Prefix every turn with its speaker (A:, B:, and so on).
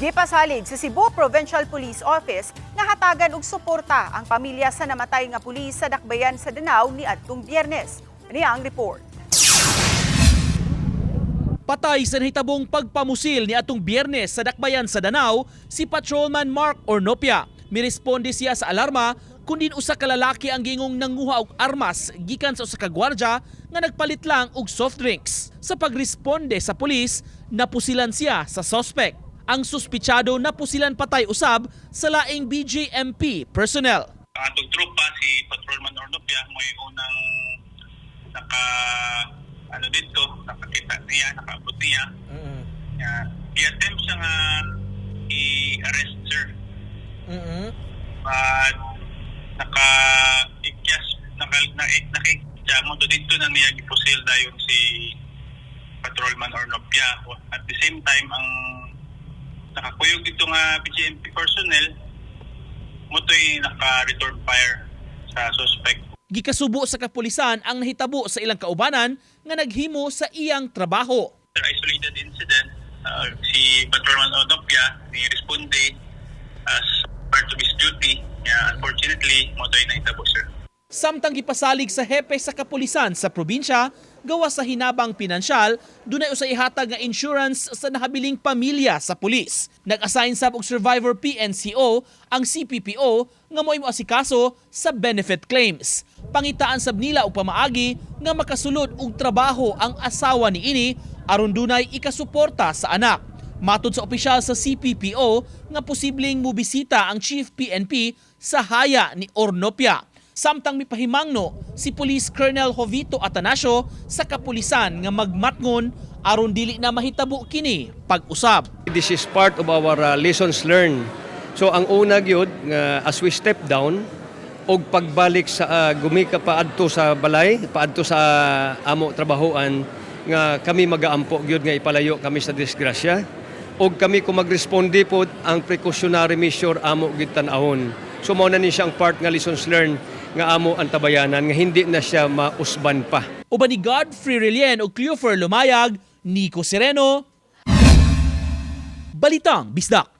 A: Gipasalig sa Cebu Provincial Police Office nga hatagan og suporta ang pamilya sa namatay nga pulis sa dakbayan sa Danao ni adtong Biyernes. Niya ang report.
B: Patay sa nahitabong pagpamusil ni atong biyernes sa dakbayan sa Danao si Patrolman Mark Ornopia. Miresponde siya sa alarma kundi usa ka lalaki ang gingong nanguha og armas gikan sa usa ka gwardya nga nagpalit lang og soft drinks. Sa pagresponde sa pulis, napusilan siya sa suspect. Ang suspitsado napusilan patay usab sa laing BJMP personnel.
C: atong trupa si Patrolman Ornopia mo unang naka ano dito nakakita niya nakaabot niya yeah. i-attempt siya nga i-arrest sir but naka ikyas naka na, nakikya mo to dito na niya gipusil dayon si Patrolman Ornopia at the same time ang nakakuyog dito nga BGMP personnel motoy naka-return fire sa suspect.
B: Gikasubo sa kapulisan ang nahitabo sa ilang kaubanan nga naghimo sa iyang trabaho.
C: Sir, isolated incident, uh, si Patrolman Odopia ni responde as part of his duty. Yeah, unfortunately, motoy na hitabo, sir.
B: Samtang gipasalig sa hepe sa kapulisan sa probinsya, gawa sa hinabang pinansyal, dunay usay ihatag nga insurance sa nahabiling pamilya sa pulis. Nag-assign sab og survivor PNCO ang CPPO nga mo'y moasikaso sa benefit claims. Pangitaan sab nila og pamaagi nga makasulod og trabaho ang asawa ni ini aron dunay ikasuporta sa anak. Matod sa opisyal sa CPPO nga posibleng mubisita ang Chief PNP sa haya ni Ornopia. Samtang mipahimangno si Police Colonel Jovito Atanasio sa kapulisan nga magmatngon aron dili na mahitabo kini pag-usab.
D: This is part of our uh, lessons learned. So ang una gyud nga as we step down og pagbalik sa uh, gumika paadto sa balay, paadto sa amo trabahoan nga kami magaampo gyud nga ipalayo kami sa disgrasya og kami kung magresponde pod ang precautionary measure amo gyud tan-ahon. So mao na ni siya ang part nga lessons learned nga amo ang tabayanan nga hindi na siya mausban pa.
B: Uban ni Godfrey Relien o Cleofer Lumayag, Nico Sereno, Balitang Bisdak.